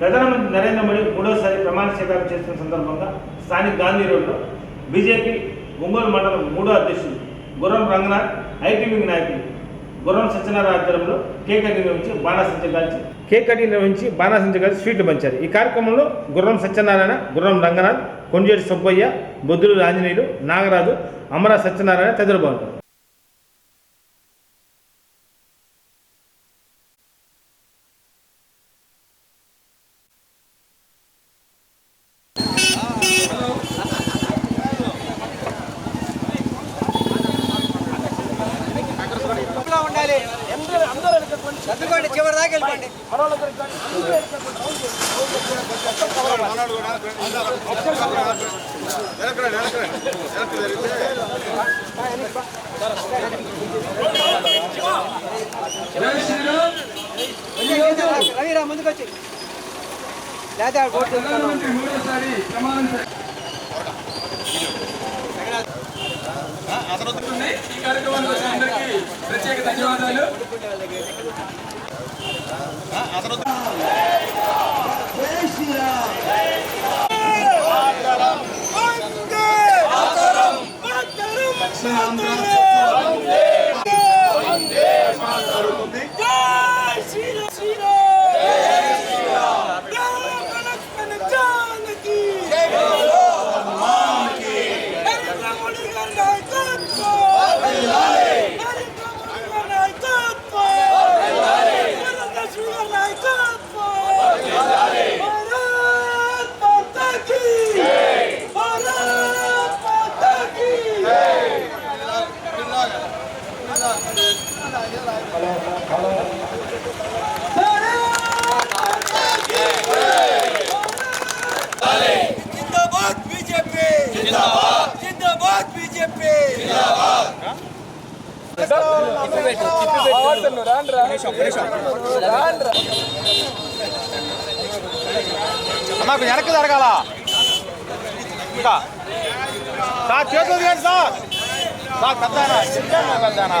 ప్రధానమంత్రి నరేంద్ర మోడీ మూడోసారి ప్రమాణ స్వీకారం చేస్తున్న సందర్భంగా స్థానిక గాంధీ రోడ్లో బీజేపీ ఒంగోలు మండలం మూడో అధ్యక్షులు గుర్రం రంగనాథ్ ఐటీ నాయకులు గుర్రం సత్యనారాయణ ఆధ్వర్యంలో కేక్ కటింగ్ నిర్వహించి బాణాసంచ కాల్చి కేక్ కటింగ్ నిర్వహించి బాణాసంచ కాల్చి స్వీట్లు పంచారు. ఈ కార్యక్రమంలో గుర్రం సత్యనారాయణ గుర్రం రంగనాథ్ కొండేటి సుబ్బయ్య బొద్దులు ఆంజనేయులు నాగరాజు అమరా సత్యనారాయణ తదితరులు సర్దుకోండి చివరి దాకా వెళ్ళిపోండి. రవిరా ముందుకొచ్చి. అతను ఈ కార్యక్రమానికి ప్రత్యేక అదనత Sandra. నాకు వెనక్కి జరగాల ఇంకా సార్ చేతులు తీయండి సార్. సార్ పెద్దానా చిన్న పెద్దానా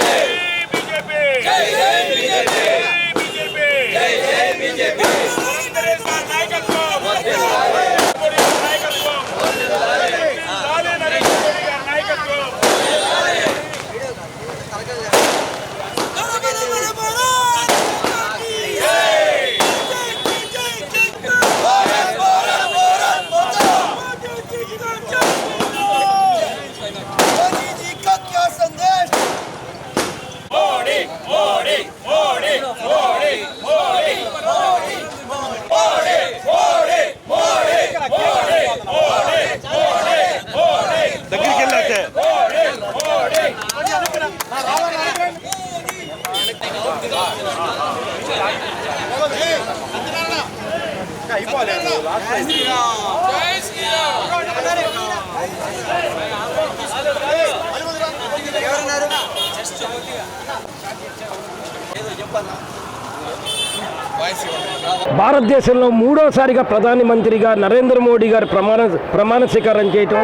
భారతదేశంలో మూడోసారిగా ప్రధానమంత్రిగా నరేంద్ర మోడీ గారు ప్రమాణ ప్రమాణ స్వీకారం చేయటం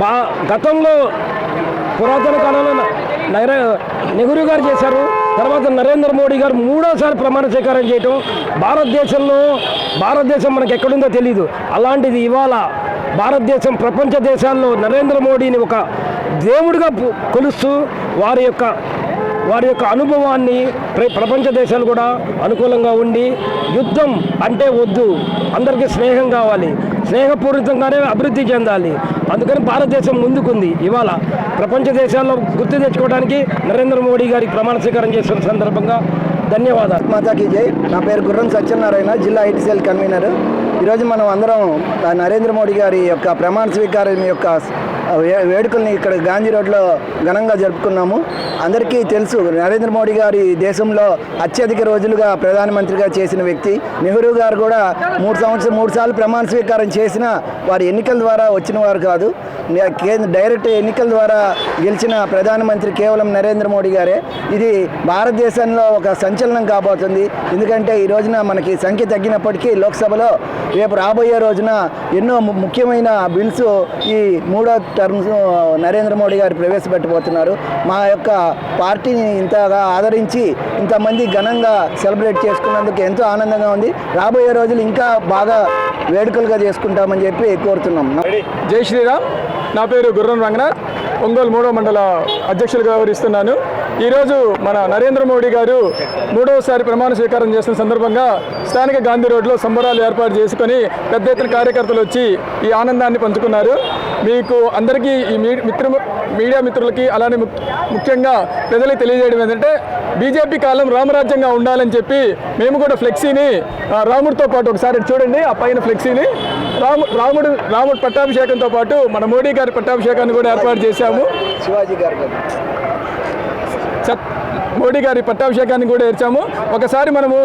బా గతంలో పురాతన కాలంలో నెహ్రూ గారు చేశారు తర్వాత నరేంద్ర మోడీ గారు మూడోసారి ప్రమాణ స్వీకారం చేయటం భారతదేశంలో భారతదేశం మనకు ఎక్కడుందో తెలియదు అలాంటిది ఇవాళ భారతదేశం ప్రపంచ దేశాల్లో నరేంద్ర మోడీని ఒక దేవుడిగా కొలుస్తూ వారి యొక్క వారి యొక్క అనుభవాన్ని ప్రపంచ దేశాలు కూడా అనుకూలంగా ఉండి యుద్ధం అంటే వద్దు. అందరికీ స్నేహం కావాలి. స్నేహపూరితంగానే అభివృద్ధి చెందాలి. అందుకని భారతదేశం ముందుకుంది. ఇవాళ ప్రపంచ దేశాల్లో గుర్తు తెచ్చుకోవడానికి నరేంద్ర మోడీ గారికి ప్రమాణ స్వీకారం చేస్తున్న సందర్భంగా ధన్యవాదాలు. మాతాకి జై. నా పేరు గుర్రం సత్యనారాయణ జిల్లా ఐటీసీఎల్ కన్వీనర్. ఈరోజు మనం అందరం నరేంద్ర మోడీ గారి యొక్క ప్రమాణ స్వీకారం యొక్క వేడుకల్ని ఇక్కడ గాంధీ రోడ్లో ఘనంగా జరుపుకున్నాము. అందరికీ తెలుసు నరేంద్ర మోడీ గారి దేశంలో అత్యధిక రోజులుగా ప్రధానమంత్రిగా చేసిన వ్యక్తి. నెహ్రూ గారు కూడా మూడు సంవత్సరం మూడు సార్లు ప్రమాణ స్వీకారం చేసిన వారు ఎన్నికల ద్వారా వచ్చిన వారు కాదు. కేంద్ర డైరెక్ట్ ఎన్నికల ద్వారా గెలిచిన ప్రధానమంత్రి కేవలం నరేంద్ర మోడీ గారే. ఇది భారతదేశంలో ఒక సంచలనం కాబోతుంది. ఎందుకంటే ఈ రోజున మనకి సంఖ్య తగ్గినప్పటికీ లోక్సభలో రేపు రాబోయే రోజున ఎన్నో ము- ముఖ్యమైన బిల్స్ ఈ మూడో టర్మ్స్ నరేంద్ర మోడీ గారు ప్రవేశపెట్టబోతున్నారు. మా యొక్క పార్టీని ఇంతగా ఆదరించి ఇంతమంది ఘనంగా సెలబ్రేట్ చేసుకున్నందుకు ఎంతో ఆనందంగా ఉంది. రాబోయే రోజులు ఇంకా బాగా వేడుకలుగా చేసుకుంటామని చెప్పి కోరుతున్నాం. జై శ్రీరామ్. నా పేరు గుర్రం రంగనాథ్. ఒంగోలు మూడో మండల అధ్యక్షులుగా వివరిస్తున్నాను ఈరోజు మన నరేంద్ర మోడీ గారు మూడవసారి ప్రమాణ స్వీకారం చేసిన సందర్భంగా స్థానిక గాంధీ రోడ్లో సంబరాలు ఏర్పాటు చేసుకొని పెద్ద ఎత్తున కార్యకర్తలు వచ్చి ఈ ఆనందాన్ని పంచుకున్నారు. మీకు అందరికీ ఈ మిత్రు మీడియా మిత్రులకి అలానే ముఖ్యంగా ప్రజలకు తెలియజేయడం ఏంటంటే బీజేపీ కాలం రామరాజ్యంగా ఉండాలని చెప్పి మేము కూడా ఫ్లెక్సీని రాముడితో పాటు ఒకసారి చూడండి ఆ పైన ఫ్లెక్సీని రాము రాముడు రాముడు పట్టాభిషేకంతో పాటు మన మోడీ గారి పట్టాభిషేకాన్ని కూడా ఏర్పాటు చేశాము. శివాజీ గారు మోడీ గారి పట్టాభిషేకాన్ని కూడా ఏర్చాము. ఒకసారి మనము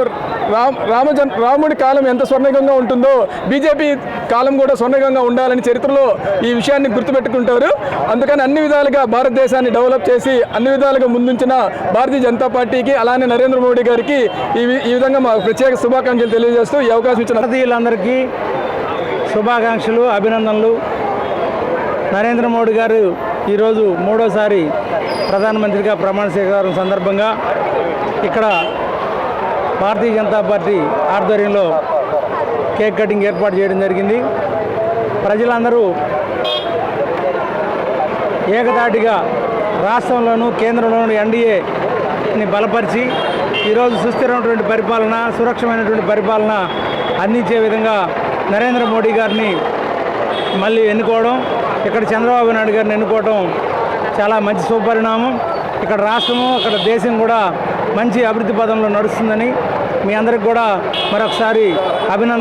రామ్ రామజన్ రాముడి కాలం ఎంత స్వర్ణికంగా ఉంటుందో బీజేపీ కాలం కూడా సున్నగంగా ఉండాలని చరిత్రలో ఈ విషయాన్ని గుర్తుపెట్టుకుంటారు. అందుకని అన్ని విధాలుగా భారతదేశాన్ని డెవలప్ చేసి అన్ని విధాలుగా ముందుంచిన భారతీయ జనతా పార్టీకి అలానే నరేంద్ర మోడీ గారికి ఈ వి- ఈ విధంగా మా ప్రత్యేక శుభాకాంక్షలు తెలియజేస్తూ ఈ అవకాశం ఇచ్చిన భారతీయులందరికీ శుభాకాంక్షలు అభినందనలు. నరేంద్ర మోడీ గారు ఈరోజు మూడోసారి ప్రధానమంత్రిగా ప్రమాణ స్వీకారం సందర్భంగా ఇక్కడ భారతీయ జనతా పార్టీ ఆధ్వర్యంలో కేక్ కటింగ్ ఏర్పాటు చేయడం జరిగింది. ప్రజలందరూ ఏకదాటిగా రాష్ట్రంలోనూ కేంద్రంలోనూ ఎన్డీఏని బలపరిచి ఈరోజు సుస్థిరమైనటువంటి పరిపాలన సురక్షమైనటువంటి పరిపాలన అందించే విధంగా నరేంద్ర మోడీ గారిని మళ్ళీ ఎన్నుకోవడం ఇక్కడ చంద్రబాబు నాయుడు గారిని ఎన్నుకోవడం చాలా మంచి సుపరిణామం. ఇక్కడ రాష్ట్రము అక్కడ దేశం కూడా మంచి అభివృద్ధి పదంలో నడుస్తుందని మీ అందరికి కూడా మరొకసారి అభినందన